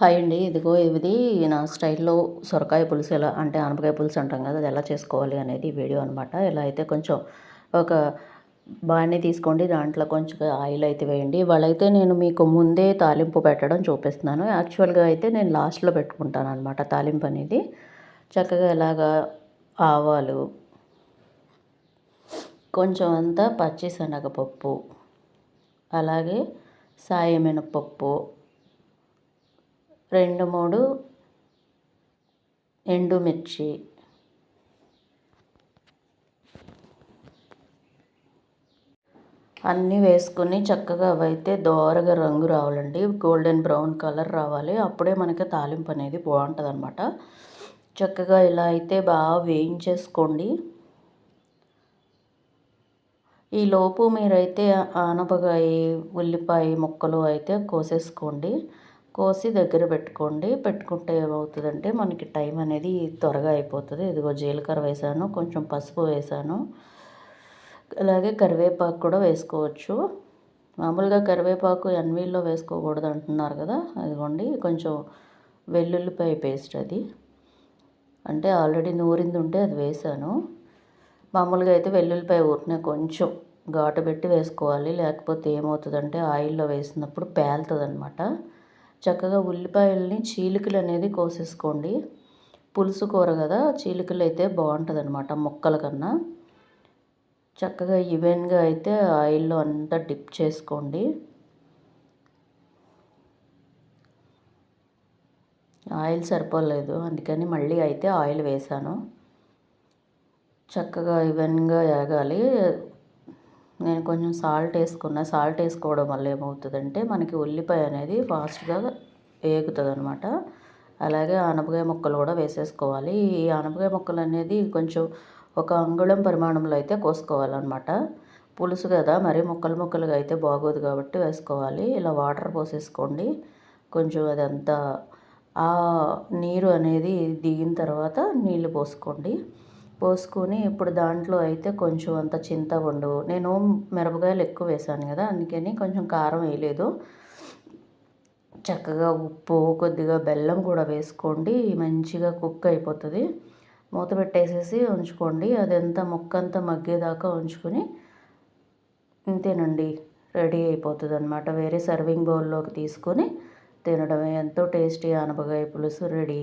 Hi అండి. ఇదిగో ఇది నా స్టైల్లో సొరకాయ పులుసు ఎలా అంటే ఆనపకాయ పులుసు అంటాం కదా అది ఎలా చేసుకోవాలి అనేది వీడియో అనమాట ఎలా అయితే కొంచెం ఒక బాగానే తీసుకోండి దాంట్లో కొంచెం ఆయిల్ అయితే వేయండి. వాళ్ళైతే నేను మీకు ముందే తాలింపు పెట్టడం చూపిస్తున్నాను. యాక్చువల్గా అయితే నేను లాస్ట్లో పెట్టుకుంటాను అనమాట తాలింపు అనేది. చక్కగా ఇలాగా ఆవాలు కొంచెం అంతా పచ్చి శనగపప్పు అలాగే సాయి మినపప్పు రెండు మూడు ఎండుమిర్చి అన్నీ వేసుకుని చక్కగా అవైతే దోరగా రంగు రావాలండి. గోల్డెన్ బ్రౌన్ కలర్ రావాలి. అప్పుడే మనకి తాలింపు అనేది బాగుంటుంది అనమాట చక్కగా ఇలా అయితే బాగా వేయించేసుకోండి. ఈ లోపు మీరైతే ఆనపకాయ ఉల్లిపాయ ముక్కలు అయితే కోసేసుకోండి. కోసి దగ్గర పెట్టుకోండి. పెట్టుకుంటే ఏమవుతుందంటే మనకి టైం అనేది త్వరగా అయిపోతుంది. ఇదిగో జీలకర్ర వేసాను కొంచెం పసుపు వేసాను. అలాగే కరివేపాకు కూడా వేసుకోవచ్చు. మామూలుగా కరివేపాకు ఎన్వీల్లో వేసుకోకూడదు అంటున్నారు కదా. అదిగోండి కొంచెం వెల్లుల్లిపాయ పేస్ట్ అది. అంటే ఆల్రెడీ నూరింది ఉంటే అది వేసాను. మామూలుగా అయితే వెల్లుల్లిపాయ ఊరినే కొంచెం ఘాటు పెట్టి వేసుకోవాలి. లేకపోతే ఏమవుతుందంటే ఆయిల్లో వేసినప్పుడు పేలుతుంది అనమాట చక్కగా ఉల్లిపాయల్ని చీలికలు అనేది కోసేసుకోండి. పులుసు కూర కదా చీలికలు అయితే బాగుంటుంది అనమాట ముక్కల కన్నా. చక్కగా ఈవెన్గా అయితే ఆయిల్లో అంతా డిప్ చేసుకోండి. ఆయిల్ సరిపోలేదు అందుకని మళ్ళీ అయితే ఆయిల్ వేసాను. చక్కగా ఈవెన్గా ఏగాలి నేను కొంచెం సాల్ట్ వేసుకున్న సాల్ట్ వేసుకోవడం వల్ల ఏమవుతుందంటే మనకి ఉల్లిపాయ అనేది ఫాస్ట్గా వేగుతుంది అనమాట అలాగే ఆనపకాయ ముక్కలు కూడా వేసేసుకోవాలి. ఈ ఆనపకాయ ముక్కలు అనేది కొంచెం ఒక అంగుళం పరిమాణంలో అయితే కోసుకోవాలన్నమాట. పులుసు కదా మరి ముక్కలు ముక్కలుగా అయితే బాగోదు కాబట్టి వేసుకోవాలి. ఇలా వాటర్ పోసేసుకోండి. కొంచెం అదంతా ఆ నీరు అనేది దిగిన తర్వాత నీళ్ళు పోసుకోండి. పోసుకొని ఇప్పుడు దాంట్లో అయితే కొంచెం అంత చింతపండు నేను మిరపకాయలు ఎక్కువ వేసాను కదా అందుకని కొంచెం కారం వేయలేదు. చక్కగా ఉప్పు కొద్దిగా బెల్లం కూడా వేసుకోండి. మంచిగా కుక్ అయిపోతుంది. మూత పెట్టేసేసి ఉంచుకోండి. అదంతా ముక్క అంతా మగ్గేదాకా ఉంచుకొని ఇంతేనండి రెడీ అయిపోతుంది అనమాట వేరే సర్వింగ్ బౌల్లోకి తీసుకొని తినడమే ఎంతో టేస్టీ అనపకాయ పులుసు రెడీ.